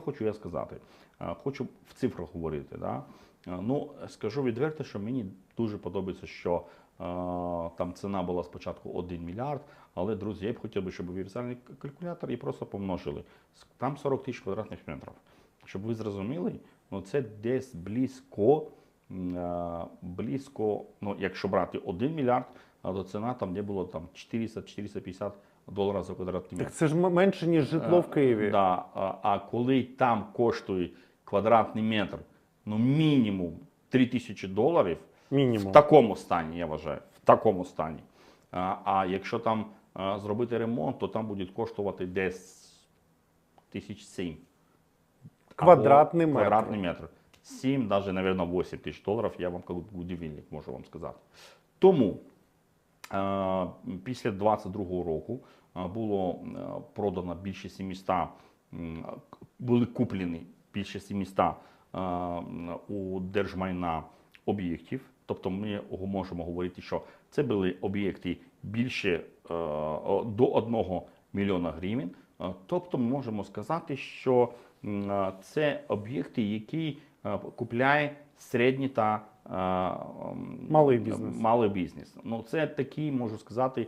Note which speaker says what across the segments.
Speaker 1: хочу я сказати? Е, Хочу в цифрах говорити. Да? Е, Ну, скажу відверто, що мені дуже подобається, що е, там ціна була спочатку 1 мільярд, але, друзі, я б хотів щоб ви взяли калькулятор і просто помножили. Там 40 тисяч квадратних метрів. Щоб ви зрозуміли, ну це десь близько, близько, ну якщо брати 1 мільярд, то ціна там де було там 400-450 доларів за квадратний метр.
Speaker 2: Так це ж менше, ніж житло в Києві.
Speaker 1: Е, Да, а, а коли там коштує квадратний метр, ну мінімум 3 тисячі доларів,
Speaker 2: Мінімум.
Speaker 1: в такому стані, я вважаю, в такому стані. А, а якщо там а, зробити ремонт, то там буде коштувати десь тисяч сім.
Speaker 2: Квадратний метр.
Speaker 1: Квадратний метр. 7, навіть, мабуть, 8 тисяч доларів, я вам як будівельник можу вам сказати. Тому е, після 22 року е, було е, продано більше 700, були куплені більше 700 е, у держмайна об'єктів. Тобто ми можемо говорити, що це були об'єкти більше е, до 1 мільйона гривень. Е, Тобто ми можемо сказати, що е, це об'єкти, які е, купляє середній та е,
Speaker 2: Малий бізнес.
Speaker 1: малий бізнес. Ну, це такий, можу сказати,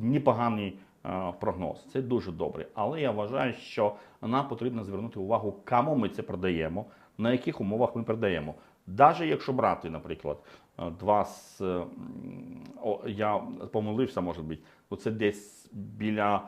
Speaker 1: непоганий е, прогноз. Це дуже добре. Але я вважаю, що нам потрібно звернути увагу, кому ми це продаємо, на яких умовах ми продаємо. Навіть якщо брати, наприклад, е, два з о, я помилився, може бути, то це десь біля,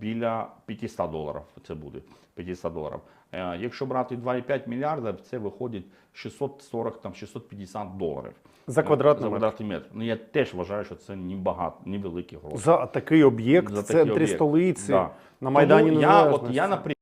Speaker 1: біля 500 доларів. Це буде 500 доларів. Е, Якщо брати 2,5 мільярда, це виходить 640 там 650 доларів.
Speaker 2: За квадратний
Speaker 1: за
Speaker 2: метр.
Speaker 1: квадратний метр. Ну я теж вважаю, що це не багато, невеликі гроші.
Speaker 2: За такий об'єкт в центрі
Speaker 1: об'єкт.
Speaker 2: столиці
Speaker 1: Да.
Speaker 2: на Майдані
Speaker 1: Тому я, от я, наприклад,